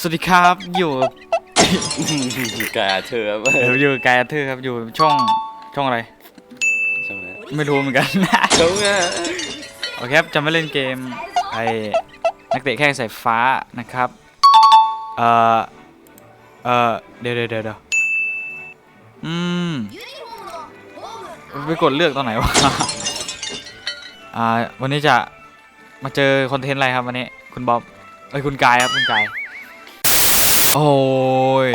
สวัสดีครับอยู่กาเธอครับเอออยู่ไกายอาเธอร์ครับอยู่ช่องช่องอะไรใช่ไหมไม่รู้เหมือนกันเขาไงโอเคครับจะมาเล่นเกมไอ้นักเตะแข้งสายฟ้านะครับเอ่อเอ่อเดี๋ยวเดี๋ยวเดี๋ยวเดี๋ยวอืมไปกดเลือกตอนไหนวะอ่าวันนี้จะมาเจอคอนเทนต์อะไรครับวันนี้คุณบ๊อบเอ้ยคุณกายครับคุณกาย โอ้ย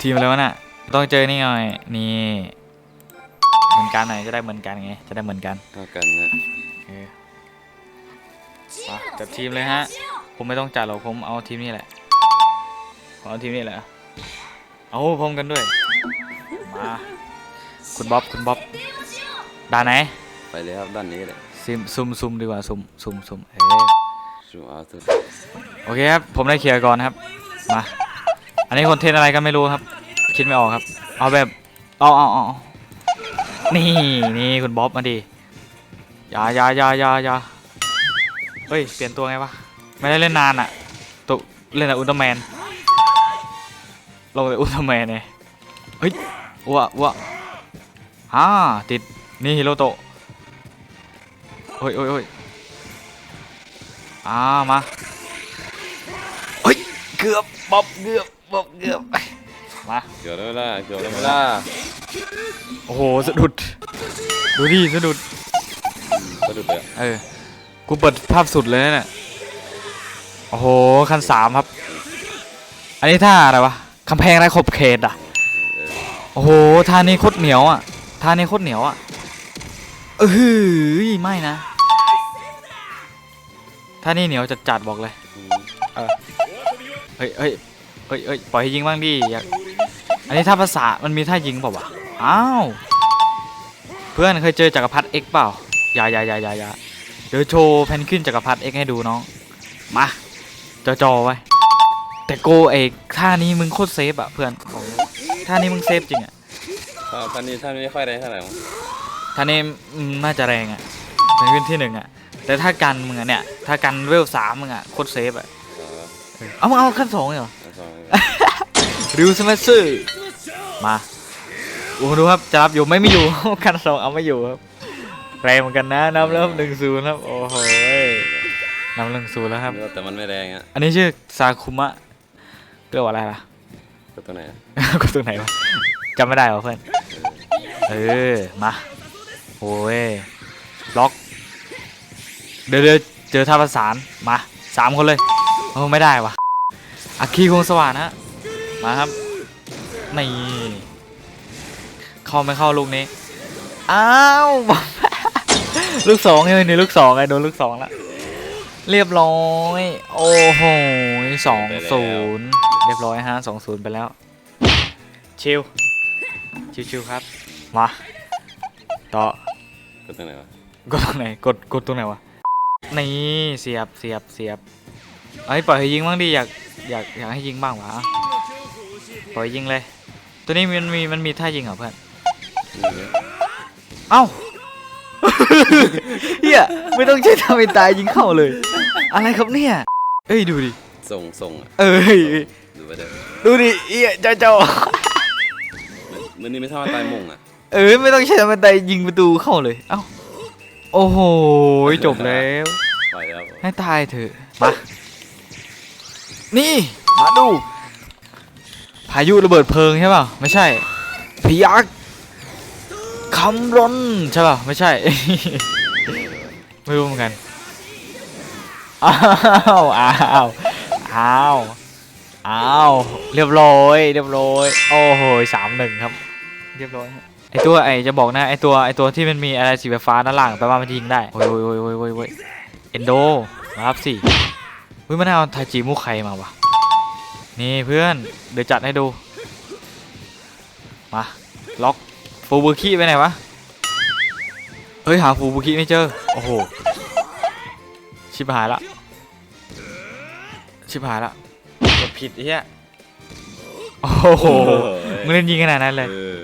ทีมอะไรวะน่ะ ต้องเจอนี่หน่อย นี่ เหมือนกันหน่อยจะได้เหมือนกันไง จะได้เหมือนกันเท่ากันนะโอเคมาจัดทีมเลยฮะ ผมไม่ต้องจัดหรอก ผมเอาทีมนี้แหละ ผมเอาทีมนี้แหละ เอาพร้อมกันด้วย มา คุณบ๊อบ คุณบ๊อบด่านไหน ไปเลยครับด้านนี้เลยซิมซุมซุมดีกว่าซุมซุมซุมเออชูเอาตัวโอเคครับ ผมได้เคลียร์ก่อนครับ มา อันนี้คอนเทนต์อะไรก็ไม่รู้ครับ คิดไม่ออกครับ เอาแบบ เอาเอาเอาเอานี่นี่คุณบ๊อบมาดิอย่าอย่าอย่าอย่าอย่าเฮ้ย เปลี่ยนตัวไงวะ ไม่ได้เล่นนานอะตัวเล่นแต่อุลตร้าแมน ลงแต่อุลตร้าแมนเนี่ยเฮ้ยอ้วอ้วฮ่าติด นี่ฮิโรโตะโอ้ยโอ้ยโอ้ยอ่ามา กือบบ๊อบเกือบบ๊อบเกือบมาเกี่ยวแล้วล่ะเกี่ยวแล้วล่ะโอ้โหสะดุดดูดิสะดุดสะดุดเลยเออกูเปิดภาพสุดเลยนะเนี่ยโอ้โหคันสามครับ อันนี้ท่าอะไรวะกำแพงไรขอบเขตอะเออโอ้โหท่านี้โคตรเหนียวอะท่านี้โคตรเหนียวอะเออหือไม่นะท่านี้เหนียวจัดจัดๆบอกเลยอืม เฮ้ยเฮ้ยเฮ้ยเฮ้ยปล่อยให้ยิงบ้างดิอยากอันนี้ท่าภาษามันมีท่ายิงเปล่าวะอ้าว เพื่อนเคยเจอจักรพรรดิเอ็กเปล่าอย่าอย่าอย่าอย่าอย่าเดี๋ยวโชว์แพนขึ้นจักรพรรดิเอ็กให้ดูน้อง มาจอจอไว้ แต่โกเอกท่านี้มึงโคตรเซฟอะเพื่อนบอกเลยท่านี้มึงเซฟจริงอะท่านนี้ท่านไม่ค่อยได้เท่าไหร่มั้งท่านี้อืมน่าจะแรงอะแพนขึ้นที่หนึ่งอะแต่ถ้ากันมึงอะเนี่ย ถ้ากันเวลสามมึงอะโคตรเซฟอะ เออเอามึงเอาขั้นสองเลยเหรอเอาสองริวสมัสซื่อมาโอ้ดูครับจะรับอยู่ไม่ไม่อยู่คันสองเอาไม่อยู่ครับแรงเหมือนกันนะนำเริ่มหนึ่งศูนย์ครับโอ้โหนำหนึ่งศูนย์แล้วครับเนื้อแต่มันไม่แรงอะอันนี้ชื่อซาคุมะเรียกว่าอะไรล่ะก็ตัวไหนอะก็ตรงไหนวะจำไม่ได้เหรอเพื่อนเออมาโอ้ยล็อกเดี๋ยวเดี๋ยวเจอท่าประสานมาสามคนเลย โอ้ไม่ได้วะอาคีคงสว่างนะมาครับนี่เข้าไม่เข้าลูกนี้อ้าวลูกสองเลยนี่ลูกสองไงโดนลูกสองละเรียบร้อย โอ้โหสองศูนย์เรียบร้อยฮะสองศูนย์ไปแล้ว ชิวชิวชิวครับ มา ต่อก็ตัวไหนวะ กดตรงไหน กด กดตรงไหนวะ นี่ เสียบ เสียบ เสียบ ไอ้ยปล่อยให้ยิงบ้างดิอยากอยากอยากให้ยิงบ้างวะปล่อยยิงเลย ตัวนี้มันมีมันมีท่ายิงเหรอเพื่อนนี่เนี่ยเอ้าเฮียไม่ต้องใช้ทำเป็นตายยิงเข้าเลย อะไรครับเนี่ยเอ้ยดูดิส่งส่งอะเอ้ยดูไปเด้อดูดิเฮียเจ้าเจ้ามันมันนี่ไม่เท่าตายมงอะเออไม่ต้องใช้บันไดยิงประตูเข้าเลยเอ้าโอ้โหจบแล้วปล่อยแล้วให้ตายเถอะมา นี่ มาดู พายุระเบิดเพลิงใช่ป่ะไม่ใช่พยักคำร้อนใช่ป่ะไม่ใช่ ไม่รู้เหมือนกัน อ้าวอ้าวอ้าวอ้าวเรียบร้อย เรียบร้อย โอ้โหสามหนึ่งครับ เรียบร้อยไอตัวไอจะบอกนะไอตัวไอตัวที่มันมีอะไรสีฟ้าด้านล่างแปลว่ามันยิงได้โอ้ยโอ้ยโอ้ยโอ้ยโอ้ยโอ้ยเอนโดมารับสิ เฮ้ยมันเอาทาจิมุไคมาวะนี่เพื่อนเดี๋ยวจัดให้ดู มา ล็อกฟูบุคิไปไหนวะ เฮ้ย หาฟูบุคิไม่เจอ โอ้โห ชิบหายละ ชิบหายละกดผิดไอ้เหี้ยโอ้โหมึงเล่นยิงขนาดนั้นเลยเออ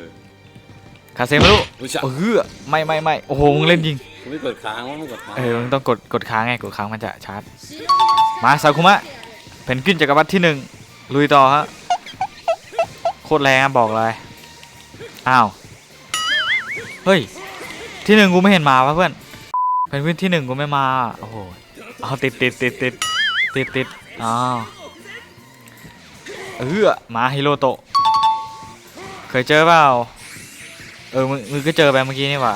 คาเซมารุอุ้ยชะ เออไม่ไม่ไม่โอ้โหมึงเล่นยิงไม่กดค้างว่าไม่กดค้างเออมึงต้องกดกดค้างไงกดค้างมันจะชาร์จ มาซาคุมะเพนกวินจักรวรรดิที่หนึ่งลุยต่อฮะโคตรแรงบอกเลยอ้าวเฮ้ยที่หนึ่งกูไม่เห็นมาวะเพื่อนเพนกวินที่หนึ่งกูไม่มาโอ้โหเอาติดติดติดติดติดติดอ้าวเออมาฮิโรโตะเคยเจอเปล่าเออมึงมึงก็เจอไปเมื่อกี้นี่หว่า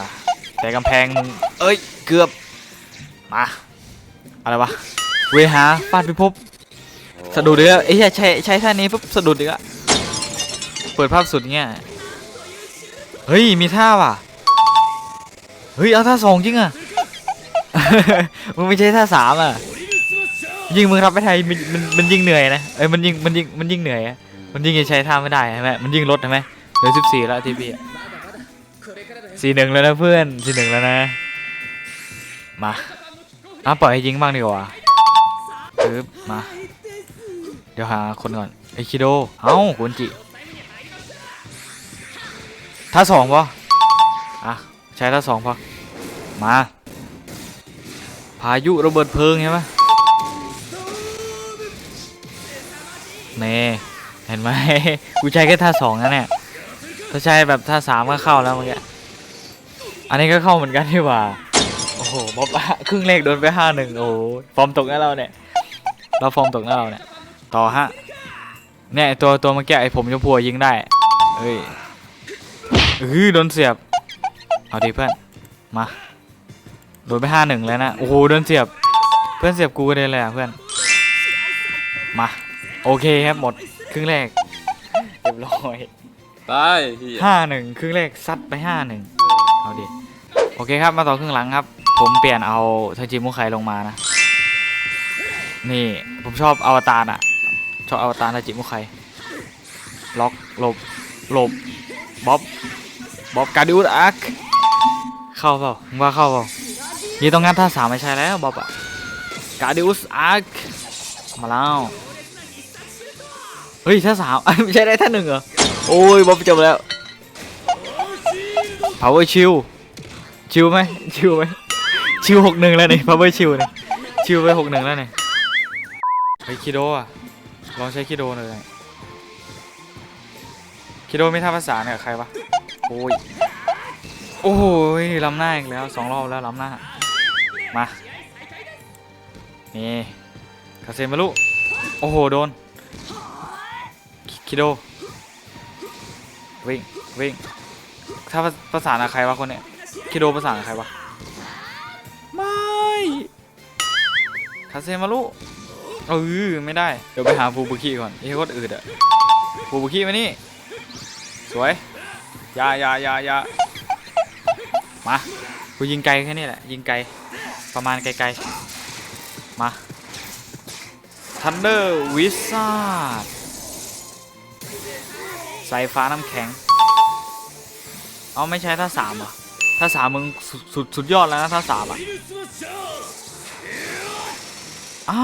แต่กำแพงมึงเอ้ยเกือบมาอะไรวะ เวหาฟาดพิภพสะดุดเลยไอ้เหี้ยใช้ใช้ท่านี้ปุ๊บสะดุดอีกอะเปิดภาพสุดเงี้ยเฮ้ยมีท่าว่ะเฮ้ยเอาท่าสองจริงอะมึงไม่ใช่ท่าสามอะยิงมึงรับไม่ไทยมันมันมันยิงเหนื่อยนะเอ้ยมันยิงมันยิงมันยิงเหนื่อยอะมันยิงยังใช้ท่าไม่ได้ใช่ไหมมันยิงลดใช่ไหมเหลือสิบสี่แล้วทีพีสี่หนึ่งแล้วนะเพื่อนสี่หนึ่งแล้วนะมาอะปล่อยให้ยิงบ้างดีกว่า ปึ๊บมา เดี๋ยวหาคนก่อนไอคิโด เอ้ากุนจิ ท่าสองปะอะ ใช้ท่าสองพอ มา พายุระเบิดเพลิงใช่ไหมเน่เห็นไหม กูใช้แค่ท่าสองนะเนี่ยถ้าใช้แบบท่าสามก็เข้าแล้วเมื่อกี้ อันนี้ก็เข้าเหมือนกันที่ว่า โอ้โหบ๊อบครึ่งเลขโดนไปห้าหนึ่งโอ้โหฟอร์มตกแล้วเราเนี่ย เราฟอร์มตกแล้วเราเนี่ย ต่อฮะ เนี่ยไอ้ตัวตัวเมื่อกี้ไอ้ผมชมพูยิงได้ เฮ้ยเออโดนเสียบ เอาดิเพื่อน มา โดนไปห้าหนึ่งแล้วนะ โอ้โหโดนเสียบ เพื่อนเสียบกูก็เลยเลยอะเพื่อน มา โอเคครับหมดครึ่งแรกเรียบร้อยตายพี่ห้าหนึ่งครึ่งแรกซัดไปห้าหนึ่งเอาดิ โอเคครับมาต่อครึ่งหลังครับ ผมเปลี่ยนเอาทาจิมุไคลงมานะ นี่ ผมชอบอวตารอะ ชอบอวตารทาจิมุไคล็อกหลบหลบบ๊อบบ๊อบการดิอุสอาร์คเข้าเปล่ามึงว่าเข้าเปล่ายี่ต้องงั้นท่าสามไม่ใช่แล้วบ๊อบอะการดิอุสอาร์คมาแล้วเฮ้ยท่าสามไม่ใช่ได้ท่าหนึ่งเหรอโอ้ยบ๊อบจบแล้ว power ชิลชิลไหมชิลไหมชิลหกหนึ่งแล้วนี่ power ชิลนี่ชิลไปหกหนึ่งแล้วนี่ เฮ้ยคิโดอะลองใช้คิโดหน่อยคิโดไม่ท่าภาษาเนกับใครวะโอ้ยโอ้ยล้ำหน้าอีกแล้วสองรอบแล้วล้ำหน้ามานี่คาเซมารุโอ้โหโดนคิโดวิ่งวิ่งถ้าภาษากับใครวะคนเนี้ยคิโดภาษากับใครวะไม่คาเซมารุ เออไม่ได้ เดี๋ยวไปหาฟูบุคิก่อนไอ้โคตรอืดอะฟูบุคิมานี่ สวยยายายายามากูยิงไกลแค่นี้แหละ ยิงไกล ประมาณไกลๆ มาทันเดอร์วิสาดสายฟ้าน้ำแข็ง เอาไม่ใช่ท่าสามเหรอท่าสามมึงสุดสุดสุดยอดแล้วนะท่าสามอะ อ้า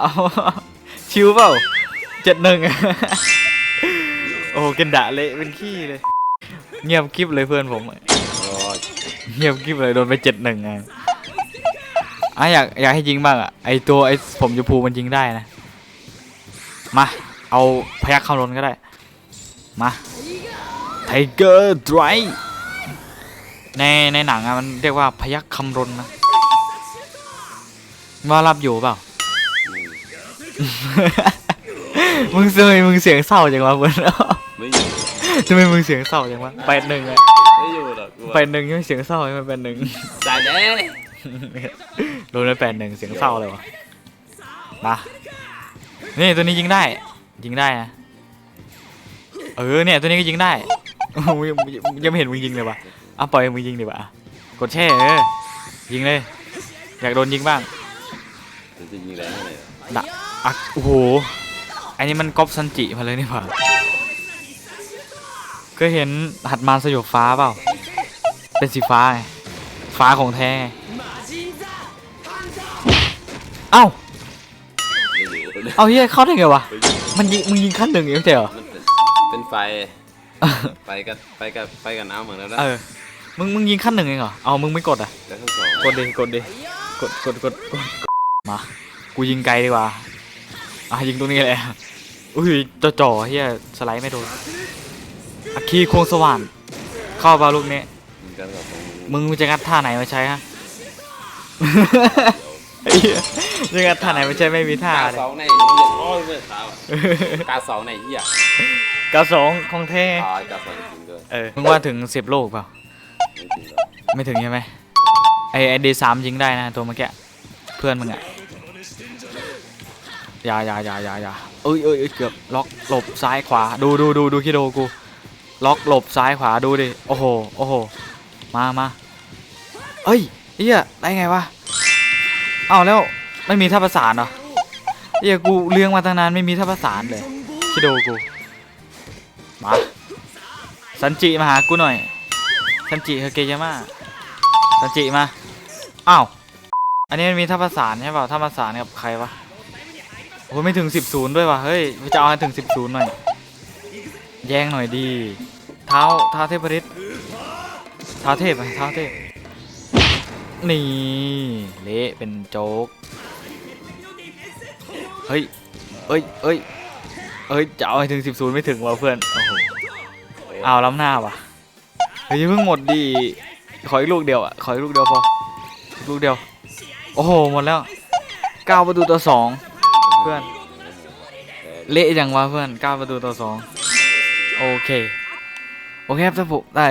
เอาชิวเปล่าเจ็ดหนึ่งโอ้โหกันดะเละเป็นขี้เลย เงียบกริบเลยเพื่อนผมอะรอดเงียบกริบเลยโดนไปเจ็ดหนึ่งอะอะอยากอยากให้ยิงบ้างอะไอตัวไอผมจะพูมันยิงได้นะ มาเอาพยักเข้าลนก็ได้ มาไทเกอร์ไดรในในหนังอะมันเรียกว่าพยักคำรนนะว่ารับอยู่เปล่าอื มมึงเสยมึงเสียงเศร้าจังวะเพื่อนไม่อยู่ทำไมมึงเสียงเศร้าจังวะแปดหนึ่งอะไม่อยู่หรอกกูแปดหนึ่งยังเสียงเศร้าใช่ไหมแปดหนึ่งจ่ายแล้วโดนไปแปดหนึ่งเสียงเศร้าเลยวะมานี่ตัวนี้ยิงได้ ยิงได้นะเออเนี่ยตัวนี้ก็ยิงได้มึงยังยังไม่เห็นมึงยิงเลยวะอะปล่อยมึงยิงดีกว่ากดแช่เออยิงเลย อยากโดนยิงบ้างมันจะยิงแรงเท่าไหร่ อะดะอะโอ้โห อันนี้มันก๊อปซันจิมาเลยนี่หว่าเคยเห็นหัดมารสยบฟ้าเปล่า เป็นสีฟ้าไงฟ้าของแท้ไงเอ้าไม่อยู่เอาเฮียเข้าได้ไงวะไม่อยู่มันยิงมึงยิงขั้นหนึ่งเองไม่ใช่เหรอมันเป็นเป็นไฟ ไปกับไปกับไปกับน้ำเหมือนแล้วนะเออ มึงมึงยิงขั้นหนึ่งเองเหรอ เอามึงไม่กดอะ แล้วทั้งสอง กดดิ กดดิ กดกดกดกด มา กูยิงไกลดีกว่า อะยิงตรงนี้เลยอุ้ยจ่อจ่อๆเฮียสไลด์ไม่โดนอาคีโคงสว่านเข้าบาลูกนี้มึงกันกับตรงนี้มึงจะงัดท่าไหนมาใช้ฮะไอ้เหี้ยจะงัดท่าไหนมาใช้ไม่มีท่ากาเลยเสาในเหี้ยโอ้ยไม่ตาวะกาเสาในเหี้ยกาสองของเท่อ่ากาเสาจริงด้วยเออมึงว่าถึงสิบโลกเปล่าไม่จริงหรอกไม่ถึงใช่ไหมไอไอเดสามยิงได้นะตัวเมื่อกี้เพื่อนมึงอะ อย่าอย่าอย่าอย่าอย่าเอ้ยเอ้ยเกือบล็อกหลบซ้ายขวาดูดูดูดูคิโดกูล็อกหลบซ้ายขวาดูดิโอ้โหโอ้โหมามาเอ้ยเฮียได้ไงวะเอาแล้วไม่มีท่าประสานเหรอเฮียกูเลี้ยงมาตั้งนานไม่มีท่าประสานเลยคิโดกูมาสันจิมาหากูหน่อยสันจิเฮเกยาม่าสันจิมาอ้าวอันนี้มันมีท่าประสานใช่เปล่าท่าประสานกับใครวะ อ้ยไม่ถึงสิบศูนย์ด้วยวะเฮ้ยจะเอาให้ถึงสิบศูนย์หน่อย แย่งหน่อยดี เท้าเท้าเทพฤทธิ์เท้าเทพไปเท้าเทพ นี่เละเป็นโจ๊ก เฮ้ย เอ้ยเอ้ยเอ้ยจะเอาให้ถึงสิบศูนย์ไม่ถึงว่ะเพื่อน โอ้โหเอาล้ำหน้าว่ะ เฮ้ยี่เพิ่งหมดดี ขออีกลูกเดียวอะ ขออีกลูกเดียวพอ ลูกเดียว โอ้โห หมดแล้วเก้าประตูต่อสอง พื่อน เละจังวะเพื่อนเก้าประตูต่อสองโอเค โอเคครับถ้าผมได้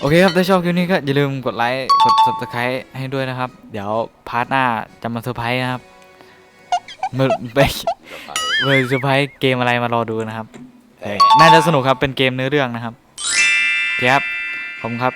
โอเคครับ ถ้าชอบคลิปนี้ก็อย่าลืมกดไลค์ กด subscribe ให้ด้วยนะครับ เดี๋ยวพาร์ทหน้าจะมาเซอร์ไพรส์นะครับเมื่อไปเมื่อเซอร์ไพรส์เกมอะไรมารอดูนะครับแต่น่าจะสนุกครับ เป็นเกมเนื้อเรื่องนะครับโอเคครับ ขอบคุณครับ